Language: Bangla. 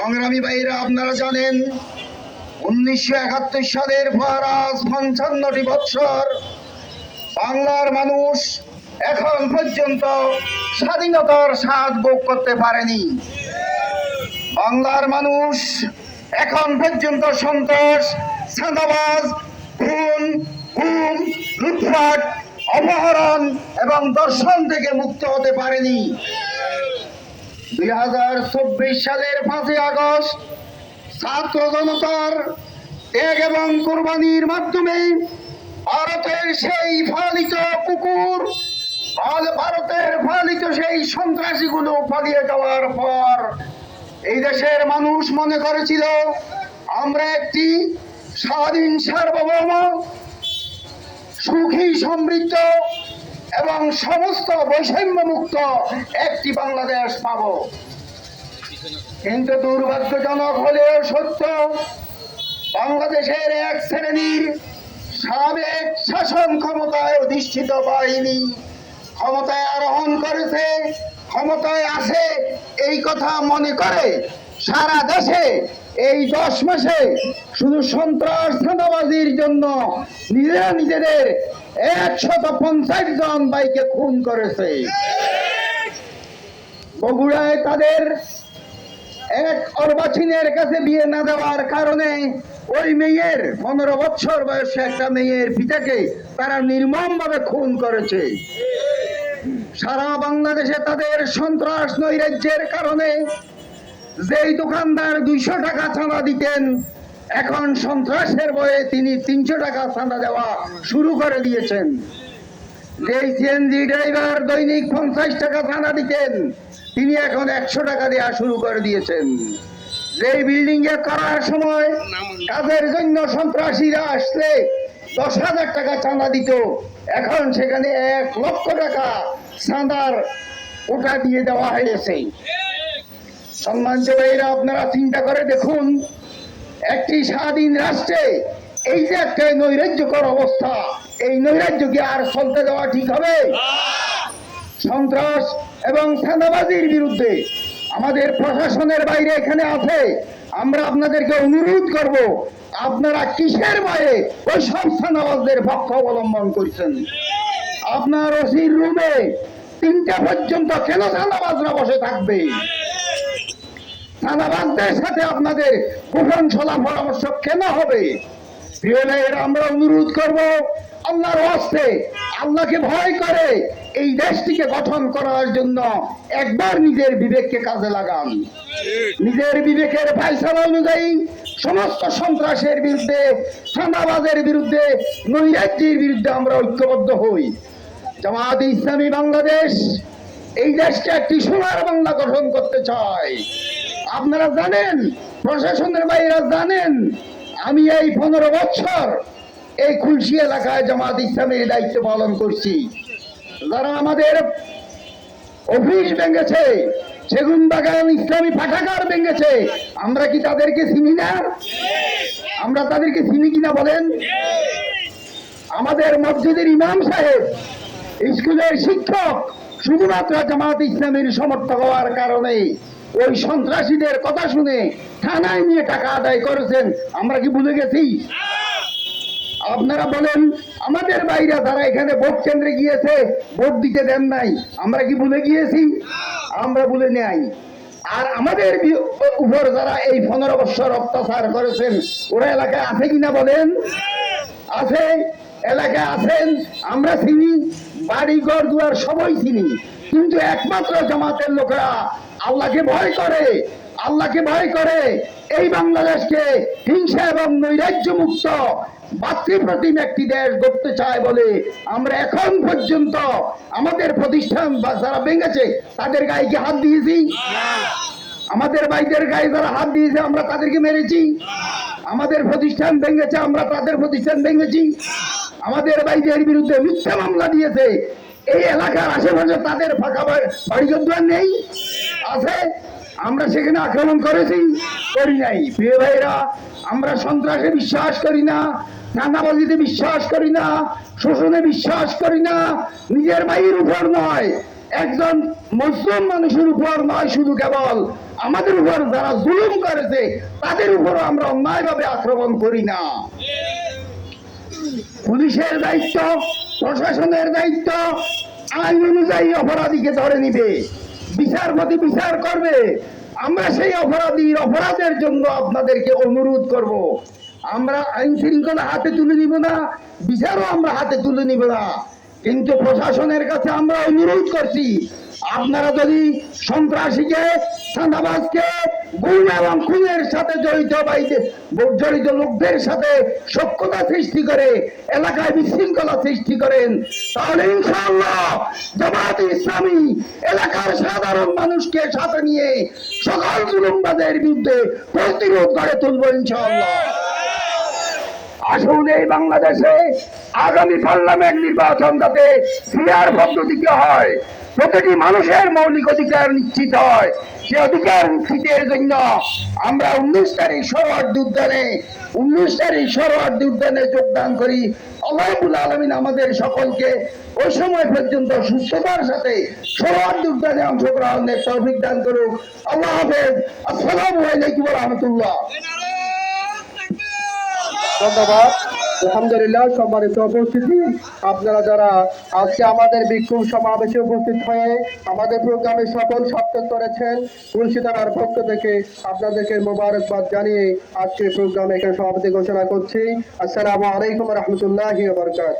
সংগ্রামী ভাইরা, আপনারা জানেন, উনিশশো একাত্তর সালের ফরাজ পঞ্চান্নটি বৎসর বাংলার মানুষ এখন পর্যন্ত স্বাধীনতার স্বাদ ভোগ করতে পারেনি। বাংলার মানুষ এখন পর্যন্ত সন্তোষ চাঁদাবাজ, খুন, গুম, লুটপাট, অপহরণ এবং দর্শন থেকে মুক্ত হতে পারেনি। দুই হাজার চব্বিশ সালের পাঁচই আগস্ট ছাত্র জনতার ত্যাগ এবং কোরবানির মাধ্যমে ভারতের সেই ফালিত কুকুর ভারতের ফালিত সেই সন্ত্রাসীগুলো পালিয়ে যাওয়ার পর এই দেশের মানুষ মনে করেছিল, আমরা একটি স্বাধীন সার্বভৌম, সুখী সমৃদ্ধ এবং সমস্ত বৈষম্য মুক্ত একটি বাংলাদেশ পাব। কিন্তু দুর্ভাগ্যজনক হলেও সত্য, বাংলাদেশের এক শ্রেণির সাবেক শাসন ক্ষমতায় অধিষ্ঠিত বাহিনী ক্ষমতায় আরোহণ করেছে, ক্ষমতায় আছে এই কথা মনে করে সারা দেশে এই দশ মাসে শুধু সন্ত্রাস জন্য নিজেরা নিজেদের একশত পঞ্চাশ জন বাইকে খুন করেছে। বগুড়ায় তাদের এক অর্বাচীনের কাছে বিয়ে না দেওয়ার কারণে ওই মেয়ের পনেরো বছর বয়সে একটা মেয়ের পিতাকে তারা নির্মম ভাবে খুন করেছে। সারা বাংলাদেশে তাদের সন্ত্রাস নৈরাজ্যের কারণে যেই দোকানদার দুইশো টাকা চাঁদা দিতেন এখন সন্ত্রাসের বয়ে তিনি তিনশো টাকা চাঁদা দেওয়া শুরু করে দিয়েছেন। যেই সিএনজি ড্রাইভার দৈনিক পঞ্চাশ টাকা চাঁদা দিতেন, তিনি এখন একশো টাকা দেওয়া শুরু করে দিয়েছেন। যেই বিল্ডিং এ করার সময় কাজের জন্য সন্ত্রাসীরা আসলে দশ হাজার টাকা চাঁদা দিত, এখন সেখানে এক লক্ষ টাকা চাঁদার ওটা দিয়ে দেওয়া হয়েছে। সম্মানিত ভাইরা আপনারা চিন্তা করে দেখুন একটি স্বাধীন রাষ্ট্রে, এই যে একটা নৈরাজ্যকর অবস্থা, এই নৈরাজ্যকে আর চলতে দেওয়া ঠিক হবে? সন্ত্রাস এবং চাঁদাবাজির বিরুদ্ধে আমাদের প্রশাসনের বাইরে এখানে আছে। আমরা আপনাদেরকে অনুরোধ করব, আপনারা কিসের ভয়ে ওই সব চাঁদাবাজদের পক্ষ অবলম্বন করছেন? আপনার ওসির রুমে তিনটা পর্যন্ত কেন চাঁদাবাজরা বসে থাকবে? সাথে আপনাদের পরামর্শ কেন হবে? আমরা অনুরোধ করব, আল্লাহর হস্তে আল্লাহকে ভয় করে এই দেশটিকে গঠন করার জন্য একবার নিজের বিবেককে কাজে লাগান। নিজের বিবেকের ফাইসলা অনুযায়ী সমস্ত সন্ত্রাসের বিরুদ্ধে, চাঁদাবাজের বিরুদ্ধে, নৈরাজ্যের বিরুদ্ধে আমরা ঐক্যবদ্ধ হই। জামাত ইসলামী বাংলাদেশ এই দেশকে একটি সোনার বাংলা গঠন করতে চায়। আপনারা জানেন, প্রশাসনের বাইরা জানেন, আমি এই পনেরো বছর এই খুলশি এলাকায় জামাত ইসলামের দায়িত্ব পালন করছি। যারা আমাদের অফিস ভেঙেছে সেগুন বাগান ইসলামী পাঠাগার ভেঙেছে, আমরা কি তাদেরকে চিনি না? আমরা তাদেরকে চিনি কিনা বলেন? আমাদের মসজিদের ইমাম সাহেব, স্কুলের শিক্ষক, শুধুমাত্র জামাত ইসলামের সমর্থক হওয়ার কারণে ওই সন্ত্রাসীদের কথা শুনে থানায় নিয়ে টাকা আদায় করেছেন। আমরা কি ভুলে গেছি? আপনারা বলেন, আমাদের বাইরে যারা এখানে ভোট কেন্দ্রে গিয়েছে, ভোট দিতে দেন নাই। আমরা কি ভুলে গিয়েছি? আমরা ভুলে নেই। আর আমাদের উপর যারা এই পনেরো বছর অত্যাচার করেছেন, ওরা এলাকায় আছে কিনা বলেন? আছে, এলাকায় আছেন, আমরা চিনি বাড়ি ঘর দুয়ার সবাই চিনি। কিন্তু একমাত্র জামাতের লোকেরা আল্লাহকে ভয় করে, আল্লাহকে ভয় করে। এই বাংলাদেশকে হিংসা এবং নৈরাজ্য মুক্ত মাতৃপ্রতিম একটি দেশ গড়তে চায় বলে আমরা এখন পর্যন্ত আমাদের প্রতিষ্ঠান বা যারা ভেঙেছে, তাদের গায়ে কি হাত দিয়েছি? আমাদের ভাইদের গায়ে যারা হাত দিয়েছে, আমরা তাদেরকে মেরেছি? আমাদের প্রতিষ্ঠান ভেঙেছে, আমরা তাদের প্রতিষ্ঠান ভেঙেছি? আমাদের ভাইদের বিরুদ্ধে মিথ্যা মামলা দিয়েছে। এই এলাকার আশেপাশে তাদের ফাঁকা বাড়ি- বাড়িঘর নেই। আছে, আমরা সেখানে আক্রমণ করেছি, করি নাই। প্রিয় ভাইরা আমরা সন্ত্রাসে বিশ্বাস করি না চাঁদাবাজিতে বিশ্বাস করি না, শোষণে বিশ্বাস করি না, নিজের ভাইয়ের উপর নয়, একজন মুসলিম মানুষের উপর নয় শুধু কেবল আমাদের উপর যারা জুলুম করেছে, তাদের উপর আমরা অন্যায়ভাবে আক্রমণ করি না। পুলিশের দায়িত্ব, প্রশাসনের দায়িত্ব, আইন অনুযায়ী অপরাধীকে ধরে নিবে। বিচারপতি বিচার করবে। আমরা সেই অপরাধীর অপরাধের জন্য আপনাদেরকে অনুরোধ করব। আমরা আইন শৃঙ্খলা হাতে তুলে নিব না, বিচারও আমরা হাতে তুলে নিব না। কিন্তু প্রশাসনের কাছে আমরা অনুরোধ করছি আপনারা যদি সন্ত্রাসীকে, চাঁদাবাজকে গুণ এবং খুনের সাথে জড়িত জড়িত লোকদের সাথে সক্ষতা সৃষ্টি করে, এলাকায় বিশৃঙ্খলা সৃষ্টি করেন, তাহলে ইনশাআল্লাহ জামাত ইসলামী এলাকার সাধারণ মানুষকে সাথে নিয়ে সকল জুলুমবাদের বিরুদ্ধে প্রতিরোধ গড়ে তুলব ইনশাআল্লাহ। আসুন এই বাংলাদেশে আগামী পার্লামেন্ট নির্বাচন যাতে ফিয়ার পদ্ধতিতে হয়। প্রতিটি মানুষের মৌলিক অধিকার নিশ্চিত হয়। সে অধিকার নিশ্চিতের জন্য আমরা উনিশ তারিখ সরোয়ার্দ উদ্যানে উনিশ তারিখ সরোয়ার্দ উদ্যানে যোগদান করি। আল্লাহুল আলমিন আমাদের সকলকে ওই সময় পর্যন্ত সুস্থতার সাথে সরোয়ার্দ উদ্যানে অংশগ্রহণের তৌফিক দান করুক। আল্লাহ হাফেজ। আসসালামু আলাইকুম রহমতুল্লাহ। ধন্যবাদ। আলহামদুলিল্লাহ, সম্মানিত উপস্থিতি। আপনারা যারা আজকে আমাদের বিক্ষোভ সমাবেশে উপস্থিত হয়ে আমাদের প্রোগ্রামে সকল সার্থক করেছেন তুলসী পক্ষ থেকে আপনাদেরকে মোবারকবাদ জানিয়ে আজকে প্রোগ্রামে এখানে সভাপতি ঘোষণা করছি। আসসালামু আলাইকুম রহমতুল্লাহ বরকাত